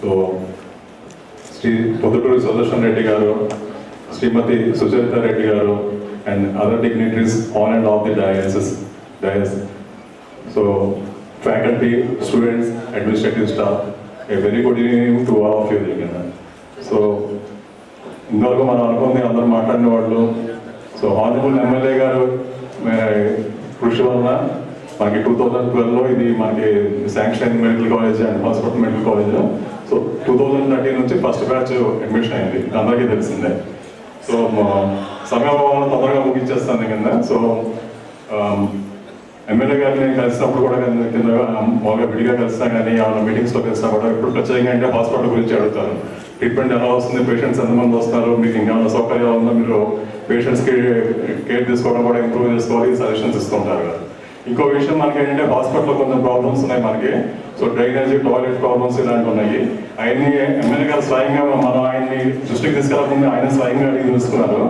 So Shri Podduturi Sudarshan Reddy garu Shrimati Sucharitha Reddy garu and other dignitaries on and of the dialysis dais so faculty students administrative staff a very good evening to all of you కింద so ఇంతవరకు మనం అనుకుంది అందరూ మాట్లాడిన వాళ్ళు. So హానిబుల్ MLA గారు మే- కృషి వలన మనకి టూ థౌజండ్ ట్వెల్వ్లో ఇది మనకి sanction medical college and hospital medical college. So two thousand thirteen నుంచి ఫస్ట్ బ్యాచ్ అడ్మిషన్ అయింది. అందరికీ తెలిసిందే. సో సమయం తొందరగా ముగించేస్తాను కింద. సో ఎమ్మెల్యే గారిని కలిసినప్పుడు కూడా కింద బాగా విడిగా కలిసినా కానీ ఏమైనా మీటింగ్స్లో కలిసినా కూడా ఇప్పుడు ప్రత్యేకంగా అంటే హాస్పిటల్ గురించి అడుగుతారు. ట్రీట్మెంట్ ఎలా వస్తుంది? పేషెంట్స్ ఎంతమంది వస్తారు? మీకు ఇంకేమైనా సౌకర్యాలు ఉందో? మీరు పేషెంట్స్కి కేర్ తీసుకోవడం కూడా ఇంప్రూవ్ చేసుకోవాలి సజెషన్స్ ఇస్తుంటారు కదా. ఇంకో విషయం మనకి ఏంటంటే హాస్పిటల్లో కొంచెం ప్రాబ్లమ్స్ ఉన్నాయి మనకి. సో డ్రైనేజ్ టాయిలెట్ ప్రాబ్లమ్స్ ఇలాంటివి ఉన్నాయి. ఆయన్ని ఎమ్మెల్యే గారు స్వయంగా మనం ఆయన్ని దృష్టికి తీసుకెళ్ళకుండా ఆయన స్వయంగా అడిగి తెలుసుకున్నారు.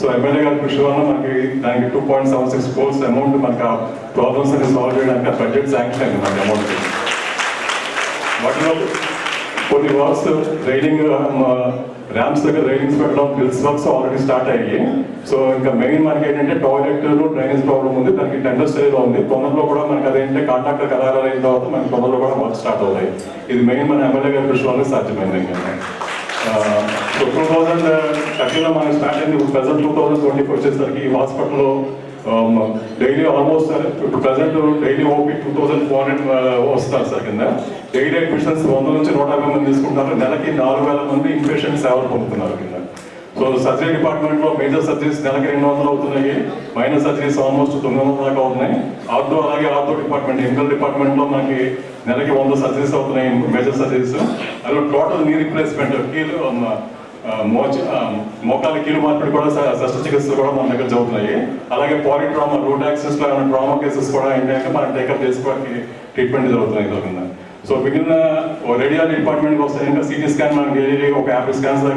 సో ఎమ్మెల్యే గారి కృషి వల్ల మనకి దానికి two point seven six course amount మనకి ఆ ప్రాబ్లమ్స్ అనేది సాల్వ్ చేయడానికి బడ్జెట్ శాంక్షన్ అయింది మనకి అమౌంట్ వాటిలో కొన్ని వర్క్స్ రైడింగ్ ర్యాంప్స్ దగ్గర రైడింగ్స్ పెట్టడం బిల్స్ వర్క్స్ ఆల్రెడీ స్టార్ట్ అయ్యాయి. సో ఇంకా మెయిన్ మనకి ఏంటంటే టాయిలెట్ డ్రైనేజ్ ప్రాబ్లం ఉంది దానికి టెండర్ స్టేజ్లో ఉంది. తొందరలో కూడా మనకి అదేంటంటే కాంట్రాక్టర్ కరారాలు అయిన తర్వాత మనకి తొందరలో కూడా వర్క్ స్టార్ట్ అవుతాయి. ఇది మెయిన్ మన ఎమ్మెల్యే గారి కృషి వల్ల సాధ్యమైంది సో టూ థౌజండ్ థర్టీలో మనకి స్టార్ట్ అయింది. ఇప్పుడు ప్రజెంట్ టూ థౌజండ్ ట్వంటీకి వచ్చేసరికి ఈ హాస్పిటల్లో డైలీ ఆల్మోస్ట్ ఇప్పుడు present daily OP two thousand four hundred వస్తున్నారు సార్ కింద. డైలీ అడ్మిషన్స్ వంద నుంచి నూట యాభై మంది తీసుకుంటున్నారు. నెలకి నాలుగు వేల మంది ఇన్ఫెక్షన్ సేవలు పొందుతున్నారు కింద. సో సర్జరీ డిపార్ట్మెంట్లో మేజర్ సర్జరీస్ నెలకి రెండు వందలు అవుతున్నాయి. మైనర్ సర్జరీస్ ఆల్మోస్ట్ తొమ్మిది వందల దాకా అవుతున్నాయి. ఆర్థో అలాగే ఆర్థో డిపార్ట్మెంట్ ఎంకల్ డిపార్ట్మెంట్లో మనకి నెలకి వంద సర్జరీస్ అవుతున్నాయి మేజర్ సర్జరీస్ అలా టోటల్ నీ రిప్లేస్మెంట్ కీలు మోచ మోకాల కీలు మార్పిడి కూడా శ- శస్త్రచికిత్సలు కూడా మన దగ్గర జరుగుతున్నాయి. అలాగే పాలి ట్రామా రూట్ యాక్సెస్లో ఏమైనా ట్రామా కేసెస్ కూడా ఏంటంటే మనం టేకప్ చేసుకోవడానికి ట్రీట్మెంట్ జరుగుతున్నాయి దొరికిందా సో మిగిలిన రేడియాలజీ డిపార్ట్మెంట్ వస్తే ఇంకా సిటీ స్కాన్ మనకి ఒక యాభై స్కాన్స్ దాకా